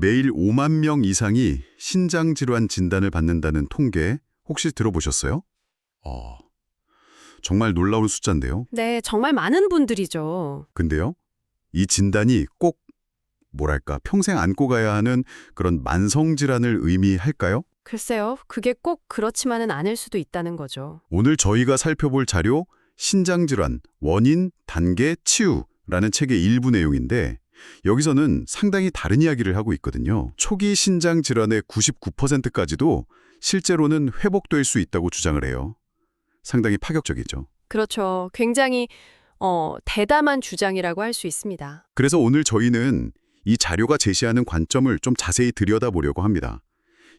매일 5만 명 이상이 신장 질환 진단을 받는다는 통계 혹시 들어보셨어요? 어, 정말 놀라운 숫자인데요. 네, 정말 많은 분들이죠. 근데요, 이 진단이 꼭 뭐랄까 평생 안고 가야 하는 그런 만성 질환을 의미할까요? 글쎄요, 그게 꼭 그렇지만은 않을 수도 있다는 거죠. 오늘 저희가 살펴볼 자료 신장 질환 원인 단계 치유라는 책의 일부 내용인데 여기서는 상당히 다른 이야기를 하고 있거든요. 초기 신장 질환의 99%까지도 실제로는 회복될 수 있다고 주장을 해요. 상당히 파격적이죠. 그렇죠. 굉장히 어, 대담한 주장이라고 할 수 있습니다. 그래서 오늘 저희는 이 자료가 제시하는 관점을 좀 자세히 들여다보려고 합니다.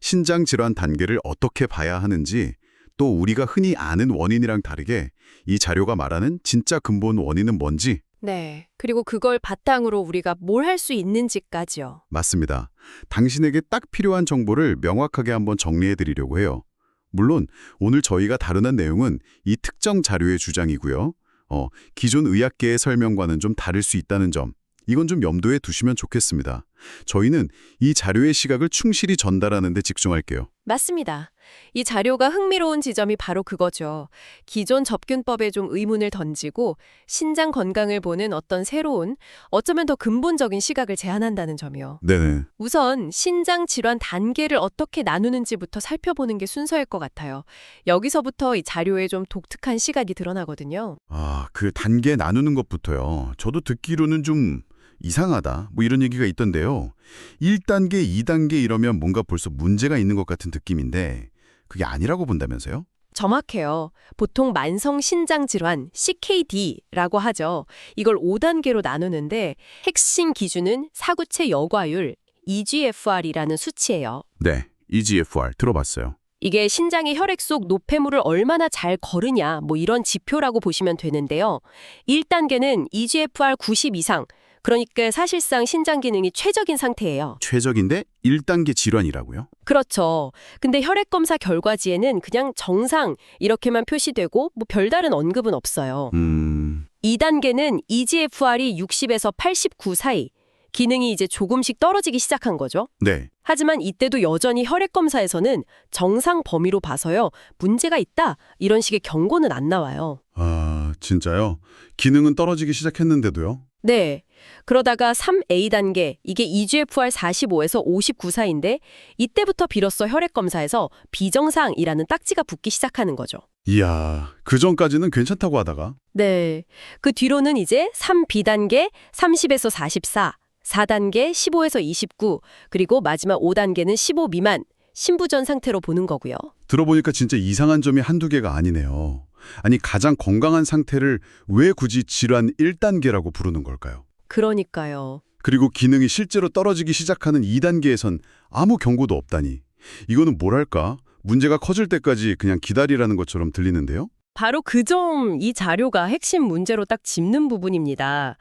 신장 질환 단계를 어떻게 봐야 하는지 또 우리가 흔히 아는 원인이랑 다르게 이 자료가 말하는 진짜 근본 원인은 뭔지 네. 그리고 그걸 바탕으로 우리가 뭘 할 수 있는지까지요. 맞습니다. 당신에게 딱 필요한 정보를 명확하게 한번 정리해 드리려고 해요. 물론 오늘 저희가 다루는 내용은 이 특정 자료의 주장이고요. 어, 기존 의학계의 설명과는 좀 다를 수 있다는 점. 이건 좀 염두에 두시면 좋겠습니다. 저희는 이 자료의 시각을 충실히 전달하는 데 집중할게요. 맞습니다. 이 자료가 흥미로운 지점이 바로 그거죠. 기존 접균법에 좀 의문을 던지고 신장 건강을 보는 어떤 새로운, 어쩌면 더 근본적인 시각을 제안한다는 점이요. 네네. 우선 신장 질환 단계를 어떻게 나누는지부터 살펴보는 게 순서일 것 같아요. 여기서부터 이 자료에 좀 독특한 시각이 드러나거든요. 아, 그 단계 나누는 것부터요. 저도 듣기로는 좀 이상하다. 뭐 이런 얘기가 있던데요. 1단계, 2단계 이러면 뭔가 벌써 문제가 있는 것 같은 느낌인데 그게 아니라고 본다면서요? 정확해요. 보통 만성 신장 질환 CKD라고 하죠. 이걸 5단계로 나누는데 핵심 기준은 사구체 여과율 EGFR이라는 수치예요. 네. EGFR 들어봤어요. 이게 신장의 혈액 속 노폐물을 얼마나 잘 거르냐 뭐 이런 지표라고 보시면 되는데요. 1단계는 EGFR 90 이상, 그러니까 사실상 신장 기능이 최적인 상태예요. 최적인데 1단계 질환이라고요? 그렇죠. 근데 혈액 검사 결과지에는 그냥 정상 이렇게만 표시되고 뭐 별다른 언급은 없어요. 음... 2단계는 EGFR이 60에서 89 사이. 기능이 이제 조금씩 떨어지기 시작한 거죠. 네. 하지만 이때도 여전히 혈액 검사에서는 정상 범위로 봐서요. 문제가 있다. 이런 식의 경고는 안 나와요. 아, 진짜요? 기능은 떨어지기 시작했는데도요? 네. 그러다가 3A 단계, 이게 EGFR 45에서 59 사이인데 이때부터 비로소 혈액 검사에서 비정상이라는 딱지가 붙기 시작하는 거죠. 이야, 그 전까지는 괜찮다고 하다가 네. 그 뒤로는 이제 3B 단계 30에서 44, 4단계 15에서 29, 그리고 마지막 5단계는 15 미만, 신부전 상태로 보는 거고요. 들어보니까 진짜 이상한 점이 한두 개가 아니네요. 아니, 가장 건강한 상태를 왜 굳이 질환 1단계라고 부르는 걸까요? 그러니까요. 그리고 기능이 실제로 떨어지기 시작하는 2단계에선 아무 경고도 없다니. 이거는 뭐랄까? 문제가 커질 때까지 그냥 기다리라는 것처럼 들리는데요? 바로 그 점 이 자료가 핵심 문제로 딱 짚는 부분입니다.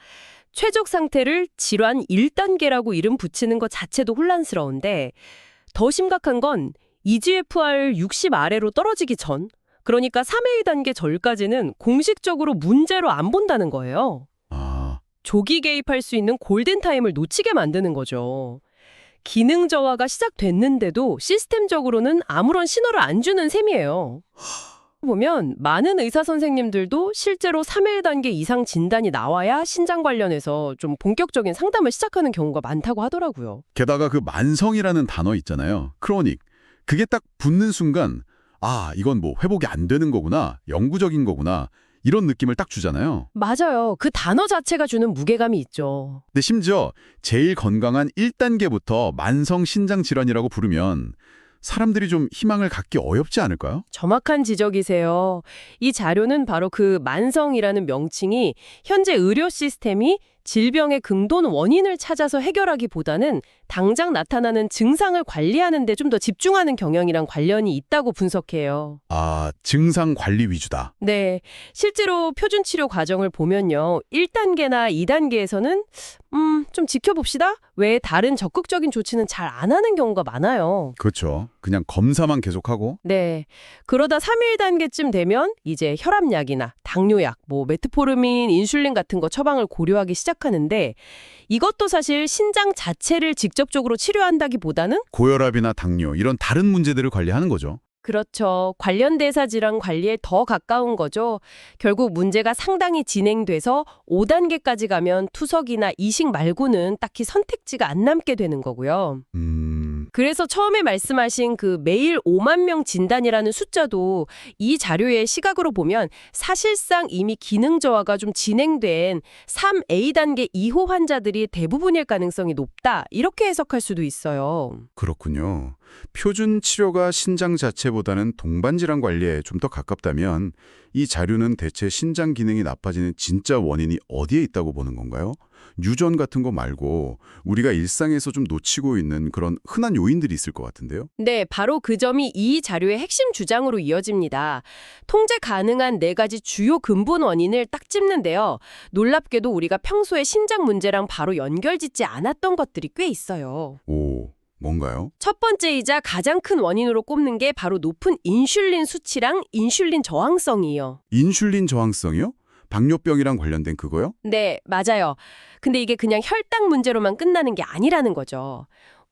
최적 상태를 질환 1단계라고 이름 붙이는 것 자체도 혼란스러운데 더 심각한 건 EGFR 60 아래로 떨어지기 전, 그러니까 3A 단계 절까지는 공식적으로 문제로 안 본다는 거예요. 아, 조기 개입할 수 있는 골든타임을 놓치게 만드는 거죠. 기능 저하가 시작됐는데도 시스템적으로는 아무런 신호를 안 주는 셈이에요. 보면 많은 의사 선생님들도 실제로 3일 단계 이상 진단이 나와야 신장 관련해서 좀 본격적인 상담을 시작하는 경우가 많다고 하더라고요. 게다가 그 만성이라는 단어 있잖아요. 크로닉. 그게 딱 붙는 순간 아, 이건 뭐 회복이 안 되는 거구나. 영구적인 거구나. 이런 느낌을 딱 주잖아요. 맞아요. 그 단어 자체가 주는 무게감이 있죠. 근데 심지어 제일 건강한 1단계부터 만성 신장 질환이라고 부르면 사람들이 좀 희망을 갖기 어렵지 않을까요? 정확한 지적이세요. 이 자료는 바로 그 만성이라는 명칭이 현재 의료 시스템이 질병의 근본 원인을 찾아서 해결하기보다는 당장 나타나는 증상을 관리하는 데 좀 더 집중하는 경향이랑 관련이 있다고 분석해요. 아, 증상 관리 위주다. 네. 실제로 표준 치료 과정을 보면요. 1단계나 2단계에서는 음, 좀 지켜봅시다. 왜 다른 적극적인 조치는 잘 안 하는 경우가 많아요. 그렇죠. 그냥 검사만 계속하고 네. 그러다 3일 단계쯤 되면 이제 혈압약이나 당뇨약, 뭐 메트포르민, 인슐린 같은 거 처방을 고려하기 시작하는데 이것도 사실 신장 자체를 직접 직접적으로 치료한다기보다는 고혈압이나 당뇨 이런 다른 문제들을 관리하는 거죠. 그렇죠. 관련 대사 질환 관리에 더 가까운 거죠. 결국 문제가 상당히 진행돼서 5단계까지 가면 투석이나 이식 말고는 딱히 선택지가 안 남게 되는 거고요. 음, 그래서 처음에 말씀하신 그 매일 5만 명 진단이라는 숫자도 이 자료의 시각으로 보면 사실상 이미 기능 저하가 좀 진행된 3A 단계 이호 환자들이 대부분일 가능성이 높다. 이렇게 해석할 수도 있어요. 그렇군요. 표준 치료가 신장 자체보다는 동반질환 관리에 좀 더 가깝다면 이 자료는 대체 신장 기능이 나빠지는 진짜 원인이 어디에 있다고 보는 건가요? 유전 같은 거 말고 우리가 일상에서 좀 놓치고 있는 그런 흔한 요인들이 있을 것 같은데요. 네, 바로 그 점이 이 자료의 핵심 주장으로 이어집니다. 통제 가능한 네 가지 주요 근본 원인을 딱 찝는데요. 놀랍게도 우리가 평소에 신장 문제랑 바로 연결짓지 않았던 것들이 꽤 있어요. 오, 뭔가요? 첫 번째이자 가장 큰 원인으로 꼽는 게 바로 높은 인슐린 수치랑 인슐린 저항성이에요. 인슐린 저항성이요? 당뇨병이랑 관련된 그거요? 네, 맞아요. 근데 이게 그냥 혈당 문제로만 끝나는 게 아니라는 거죠.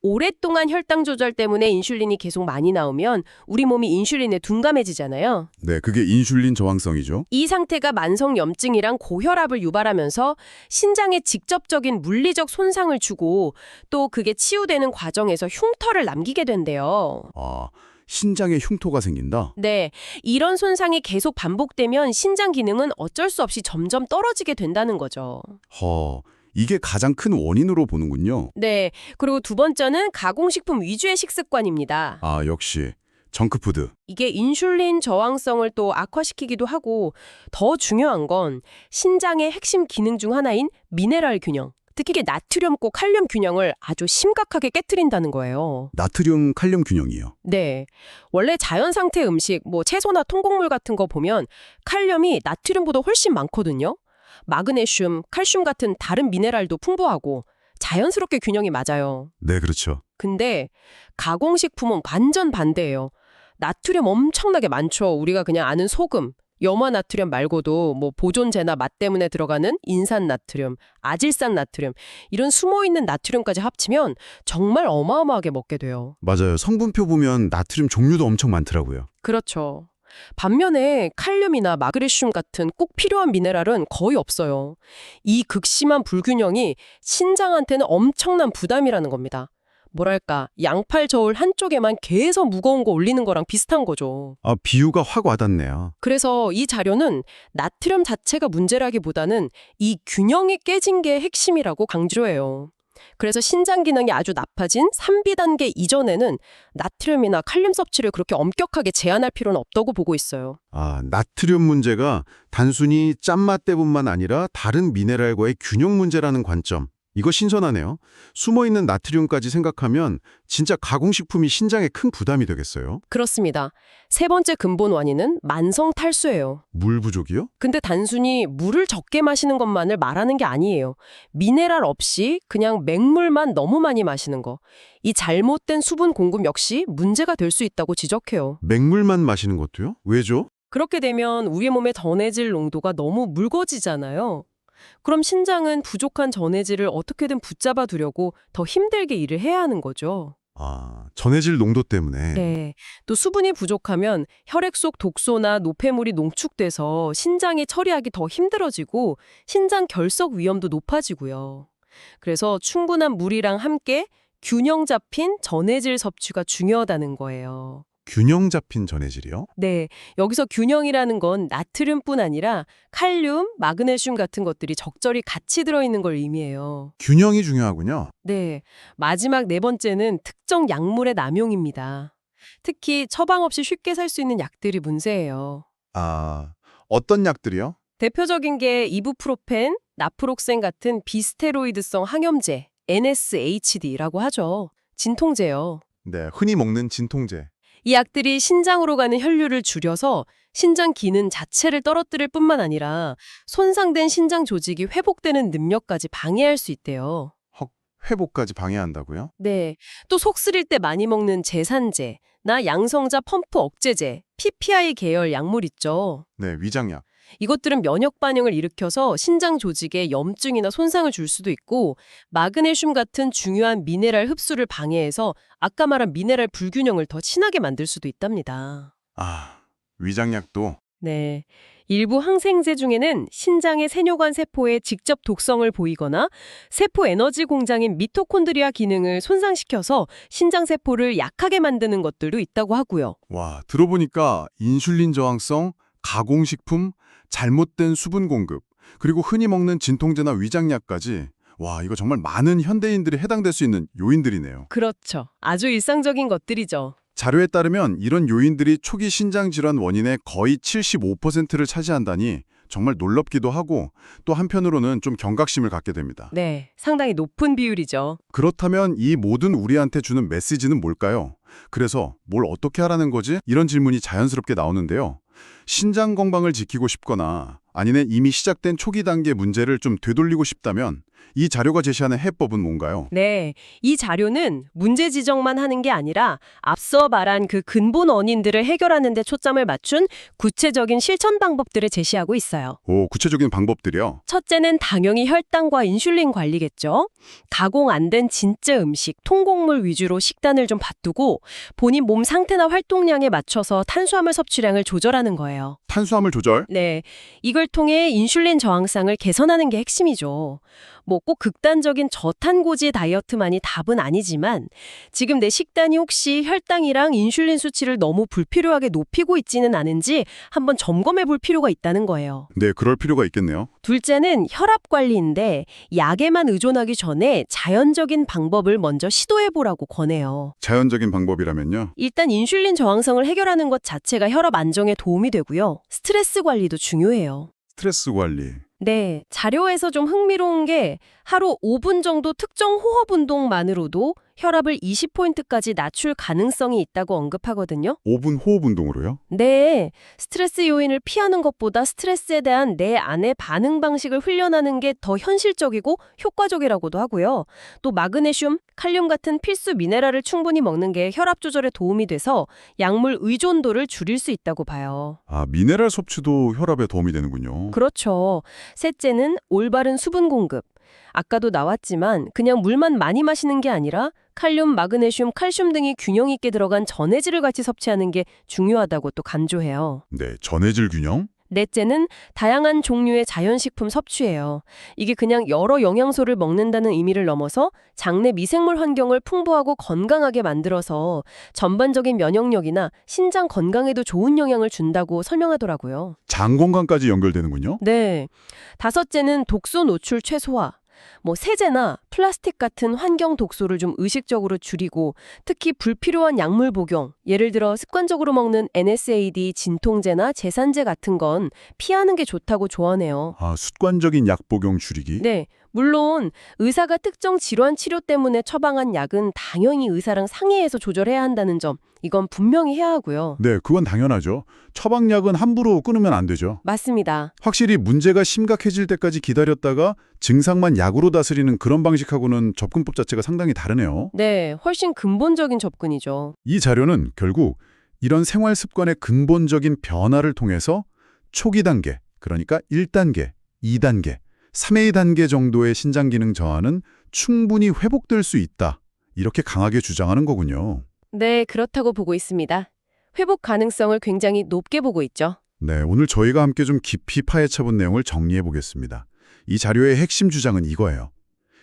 오랫동안 혈당 조절 때문에 인슐린이 계속 많이 나오면 우리 몸이 인슐린에 둔감해지잖아요. 네, 그게 인슐린 저항성이죠. 이 상태가 만성 염증이랑 고혈압을 유발하면서 신장에 직접적인 물리적 손상을 주고 또 그게 치유되는 과정에서 흉터를 남기게 된대요. 아, 신장에 흉터가 생긴다? 네, 이런 손상이 계속 반복되면 신장 기능은 어쩔 수 없이 점점 떨어지게 된다는 거죠. 허, 이게 가장 큰 원인으로 보는군요. 네, 그리고 두 번째는 가공식품 위주의 식습관입니다. 아, 역시 정크푸드. 이게 인슐린 저항성을 또 악화시키기도 하고 더 중요한 건 신장의 핵심 기능 중 하나인 미네랄 균형, 특히 이게 나트륨과 칼륨 균형을 아주 심각하게 깨뜨린다는 거예요. 나트륨 칼륨 균형이요. 네. 원래 자연 상태 음식, 뭐 채소나 통곡물 같은 거 보면 칼륨이 나트륨보다 훨씬 많거든요. 마그네슘, 칼슘 같은 다른 미네랄도 풍부하고 자연스럽게 균형이 맞아요. 네, 그렇죠. 근데 가공식품은 완전 반대예요. 나트륨 엄청나게 많죠. 우리가 그냥 아는 소금, 염화 나트륨 말고도 뭐 보존제나 맛 때문에 들어가는 인산 나트륨, 아질산 나트륨 이런 숨어 있는 나트륨까지 합치면 정말 어마어마하게 먹게 돼요. 맞아요. 성분표 보면 나트륨 종류도 엄청 많더라고요. 그렇죠. 반면에 칼륨이나 마그네슘 같은 꼭 필요한 미네랄은 거의 없어요. 이 극심한 불균형이 신장한테는 엄청난 부담이라는 겁니다. 뭐랄까, 양팔 저울 한쪽에만 계속 무거운 거 올리는 거랑 비슷한 거죠. 아, 비유가 확 와닿네요. 그래서 이 자료는 나트륨 자체가 문제라기보다는 이 균형이 깨진 게 핵심이라고 강조해요. 그래서 신장 기능이 아주 나빠진 3B 단계 이전에는 나트륨이나 칼륨 섭취를 그렇게 엄격하게 제한할 필요는 없다고 보고 있어요. 아, 나트륨 문제가 단순히 짠맛 때문만 아니라 다른 미네랄과의 균형 문제라는 관점. 이거 신선하네요. 숨어있는 나트륨까지 생각하면 진짜 가공식품이 신장에 큰 부담이 되겠어요. 그렇습니다. 세 번째 근본 원인은 만성 탈수예요. 물 부족이요? 근데 단순히 물을 적게 마시는 것만을 말하는 게 아니에요. 미네랄 없이 그냥 맹물만 너무 많이 마시는 거. 이 잘못된 수분 공급 역시 문제가 될 수 있다고 지적해요. 맹물만 마시는 것도요? 왜죠? 그렇게 되면 우리 몸의 전해질 농도가 너무 묽어지잖아요. 그럼 신장은 부족한 전해질을 어떻게든 붙잡아 두려고 더 힘들게 일을 해야 하는 거죠. 아, 전해질 농도 때문에. 네. 또 수분이 부족하면 혈액 속 독소나 노폐물이 농축돼서 신장이 처리하기 더 힘들어지고 신장 결석 위험도 높아지고요. 그래서 충분한 물이랑 함께 균형 잡힌 전해질 섭취가 중요하다는 거예요. 균형 잡힌 전해질이요? 네, 여기서 균형이라는 건 나트륨뿐 아니라 칼륨, 마그네슘 같은 것들이 적절히 같이 들어있는 걸 의미해요. 균형이 중요하군요. 네, 마지막 네 번째는 특정 약물의 남용입니다. 특히 처방 없이 쉽게 살 수 있는 약들이 문제예요. 아, 어떤 약들이요? 대표적인 게 이부프로펜, 나프록센 같은 비스테로이드성 항염제, NSHD라고 하죠. 진통제요. 네, 흔히 먹는 진통제. 이 약들이 신장으로 가는 혈류를 줄여서 신장 기능 자체를 떨어뜨릴 뿐만 아니라 손상된 신장 조직이 회복되는 능력까지 방해할 수 있대요. 헉, 회복까지 방해한다고요? 네. 또 속 쓰릴 때 많이 먹는 제산제, 나 양성자 펌프 억제제, PPI 계열 약물 있죠. 네, 위장약. 이것들은 면역 반응을 일으켜서 신장 조직에 염증이나 손상을 줄 수도 있고 마그네슘 같은 중요한 미네랄 흡수를 방해해서 아까 말한 미네랄 불균형을 더 친하게 만들 수도 있답니다. 아, 위장약도 네. 일부 항생제 중에는 신장의 세뇨관 세포에 직접 독성을 보이거나 세포 에너지 공장인 미토콘드리아 기능을 손상시켜서 신장 세포를 약하게 만드는 것들도 있다고 하고요. 와, 들어보니까 인슐린 저항성, 가공식품, 잘못된 수분 공급, 그리고 흔히 먹는 진통제나 위장약까지 와, 이거 정말 많은 현대인들이 해당될 수 있는 요인들이네요. 그렇죠. 아주 일상적인 것들이죠. 자료에 따르면 이런 요인들이 초기 신장 질환 원인의 거의 75%를 차지한다니 정말 놀랍기도 하고 또 한편으로는 좀 경각심을 갖게 됩니다. 네. 상당히 높은 비율이죠. 그렇다면 이 모든 우리한테 주는 메시지는 뭘까요? 그래서 뭘 어떻게 하라는 거지? 이런 질문이 자연스럽게 나오는데요. 신장 건강을 지키고 싶거나 아니면 이미 시작된 초기 단계 문제를 좀 되돌리고 싶다면 이 자료가 제시하는 해법은 뭔가요? 네. 이 자료는 문제 지적만 하는 게 아니라 앞서 말한 그 근본 원인들을 해결하는 데 초점을 맞춘 구체적인 실천 방법들을 제시하고 있어요. 오, 구체적인 방법들이요. 첫째는 당연히 혈당과 인슐린 관리겠죠. 가공 안 된 진짜 음식, 통곡물 위주로 식단을 좀 바꾸고 본인 몸 상태나 활동량에 맞춰서 탄수화물 섭취량을 조절하는 거예요. 탄수화물 조절? 네. 이걸 통해 인슐린 저항성을 개선하는 게 핵심이죠. 뭐 꼭 극단적인 저탄고지 다이어트만이 답은 아니지만 지금 내 식단이 혹시 혈당이랑 인슐린 수치를 너무 불필요하게 높이고 있지는 않은지 한번 점검해 볼 필요가 있다는 거예요. 네, 그럴 필요가 있겠네요. 둘째는 혈압 관리인데 약에만 의존하기 전에 자연적인 방법을 먼저 시도해 보라고 권해요. 자연적인 방법이라면요. 일단 인슐린 저항성을 해결하는 것 자체가 혈압 안정에 도움이 되고요. 스트레스 관리도 중요해요. 스트레스 관리. 네, 자료에서 좀 흥미로운 게 하루 5분 정도 특정 호흡 운동만으로도 혈압을 20포인트까지 낮출 가능성이 있다고 언급하거든요. 5분 호흡 운동으로요? 네, 스트레스 요인을 피하는 것보다 스트레스에 대한 내 안의 반응 방식을 훈련하는 게 더 현실적이고 효과적이라고도 하고요. 또 마그네슘, 칼륨 같은 필수 미네랄을 충분히 먹는 게 혈압 조절에 도움이 돼서 약물 의존도를 줄일 수 있다고 봐요. 아, 미네랄 섭취도 혈압에 도움이 되는군요. 그렇죠. 셋째는 올바른 수분 공급. 아까도 나왔지만 그냥 물만 많이 마시는 게 아니라 칼륨, 마그네슘, 칼슘 등이 균형 있게 들어간 전해질을 같이 섭취하는 게 중요하다고 또 강조해요. 네, 전해질 균형? 넷째는 다양한 종류의 자연식품 섭취예요. 이게 그냥 여러 영양소를 먹는다는 의미를 넘어서 장내 미생물 환경을 풍부하고 건강하게 만들어서 전반적인 면역력이나 신장 건강에도 좋은 영향을 준다고 설명하더라고요. 장 건강까지 연결되는군요. 네. 다섯째는 독소 노출 최소화. 뭐 세제나 플라스틱 같은 환경 독소를 좀 의식적으로 줄이고 특히 불필요한 약물 복용, 예를 들어 습관적으로 먹는 NSAID, 진통제나 제산제 같은 건 피하는 게 좋다고 조언해요. 아, 습관적인 약 복용 줄이기? 네. 물론 의사가 특정 질환 치료 때문에 처방한 약은 당연히 의사랑 상의해서 조절해야 한다는 점 이건 분명히 해야 하고요. 네, 그건 당연하죠. 처방약은 함부로 끊으면 안 되죠. 맞습니다. 확실히 문제가 심각해질 때까지 기다렸다가 증상만 약으로 다스리는 그런 방식하고는 접근법 자체가 상당히 다르네요. 네, 훨씬 근본적인 접근이죠. 이 자료는 결국 이런 생활 습관의 근본적인 변화를 통해서 초기 단계, 그러니까 1단계, 2단계, 3A 단계 정도의 신장 기능 저하는 충분히 회복될 수 있다. 이렇게 강하게 주장하는 거군요. 네, 그렇다고 보고 있습니다. 회복 가능성을 굉장히 높게 보고 있죠. 네, 오늘 저희가 함께 좀 깊이 파헤쳐본 내용을 정리해 보겠습니다. 이 자료의 핵심 주장은 이거예요.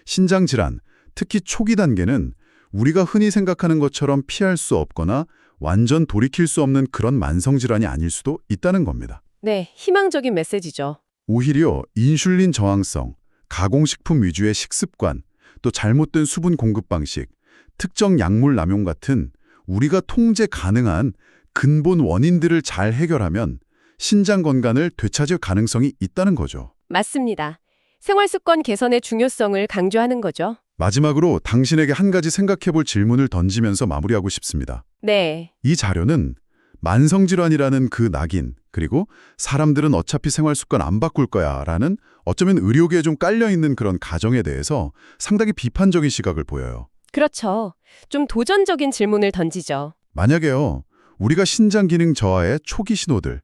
신장 질환, 특히 초기 단계는 우리가 흔히 생각하는 것처럼 피할 수 없거나 완전 돌이킬 수 없는 그런 만성 질환이 아닐 수도 있다는 겁니다. 네, 희망적인 메시지죠. 오히려 인슐린 저항성, 가공식품 위주의 식습관, 또 잘못된 수분 공급 방식, 특정 약물 남용 같은 우리가 통제 가능한 근본 원인들을 잘 해결하면 신장 건강을 되찾을 가능성이 있다는 거죠. 맞습니다. 생활 습관 개선의 중요성을 강조하는 거죠. 마지막으로 당신에게 한 가지 생각해 볼 질문을 던지면서 마무리하고 싶습니다. 네, 이 자료는 만성질환이라는 그 낙인, 그리고 사람들은 어차피 생활 습관 안 바꿀 거야 라는 어쩌면 의료계에 좀 깔려있는 그런 가정에 대해서 상당히 비판적인 시각을 보여요. 그렇죠. 좀 도전적인 질문을 던지죠. 만약에요, 우리가 신장 기능 저하의 초기 신호들,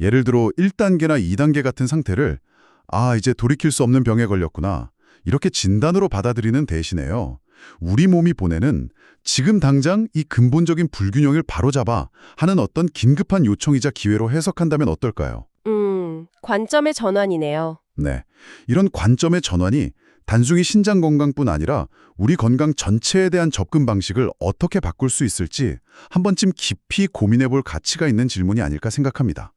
예를 들어 1단계나 2단계 같은 상태를 아, 이제 돌이킬 수 없는 병에 걸렸구나. 이렇게 진단으로 받아들이는 대신에요. 우리 몸이 보내는 지금 당장 이 근본적인 불균형을 바로잡아 하는 어떤 긴급한 요청이자 기회로 해석한다면 어떨까요? 음, 관점의 전환이네요. 네. 이런 관점의 전환이 단순히 신장 건강뿐 아니라 우리 건강 전체에 대한 접근 방식을 어떻게 바꿀 수 있을지 한 번쯤 깊이 고민해 볼 가치가 있는 질문이 아닐까 생각합니다.